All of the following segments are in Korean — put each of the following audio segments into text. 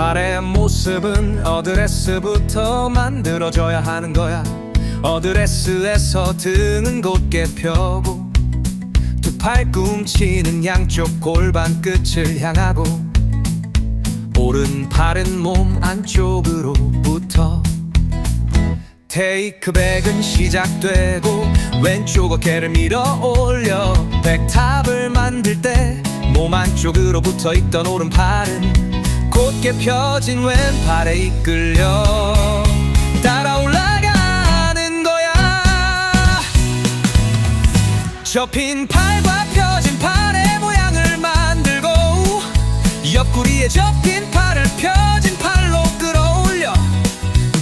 팔의 모습은 어드레스부터 만들어져야 하는 거야. 어드레스에서 등은 곧게 펴고 두 팔 꿈치는 양쪽 골반 끝을 향하고 오른팔은 몸 안쪽으로부터 테이크백은 시작되고 왼쪽 어깨를 밀어 올려. 백탑을 만들 때 몸 안쪽으로 붙어 있던 오른팔은 곧게 펴진 왼팔에 이끌려 따라 올라가는 거야. 접힌 팔과 펴진 팔의 모양을 만들고 옆구리에 접힌 팔을 펴진 팔로 끌어올려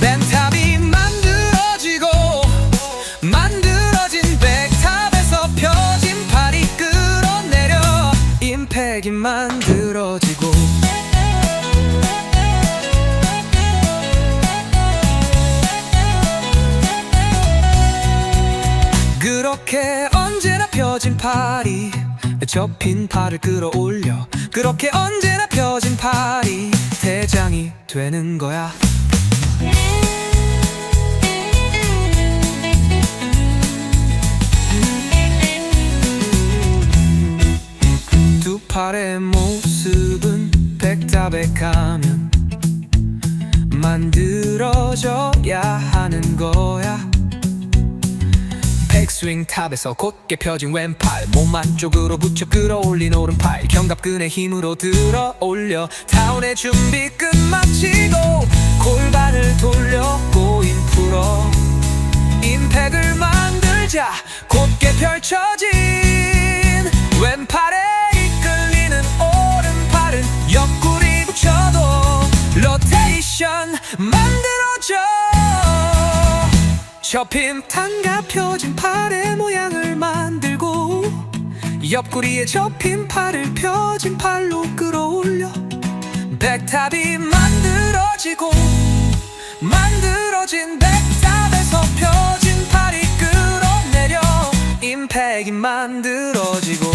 벤탑이 만들어지고 만들어진 백탑에서 펴진 팔이 끌어내려 임팩이 만들어지고 그렇게 언제나 펴진 팔이 접힌 팔을 끌어올려. 그렇게 언제나 펴진 팔이 대장이 되는 거야. 두 팔의 모습은 백답에 가면 만들어져야 하는 거야 백스윙 탑에서 곧게 펴진 왼팔. 몸 안쪽으로 붙여 끌어올린 오른팔. 견갑근의 힘으로 들어 올려. 다운의 준비 끝마치고 골반을 돌려. 꼬인 풀어. 임팩을 만들자. 곧게 펼쳐진 접힌 탄과 펴진 팔의 모양을 만들고 옆구리에 접힌 팔을 펴진 팔로 끌어올려 백탑이 만들어지고 만들어진 백탑에서 펴진 팔이 끌어내려 임팩이 만들어지고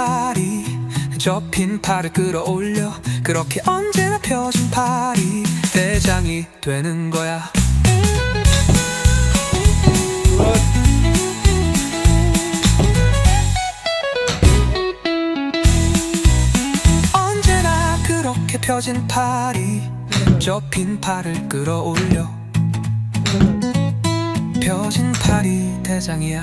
팔이 접힌 팔을 끌어올려 그렇게 언제나 펴진 팔이 대장이 되는 거야. 언제나 그렇게 펴진 팔이 접힌 팔을 끌어올려 펴진 팔이 대장이야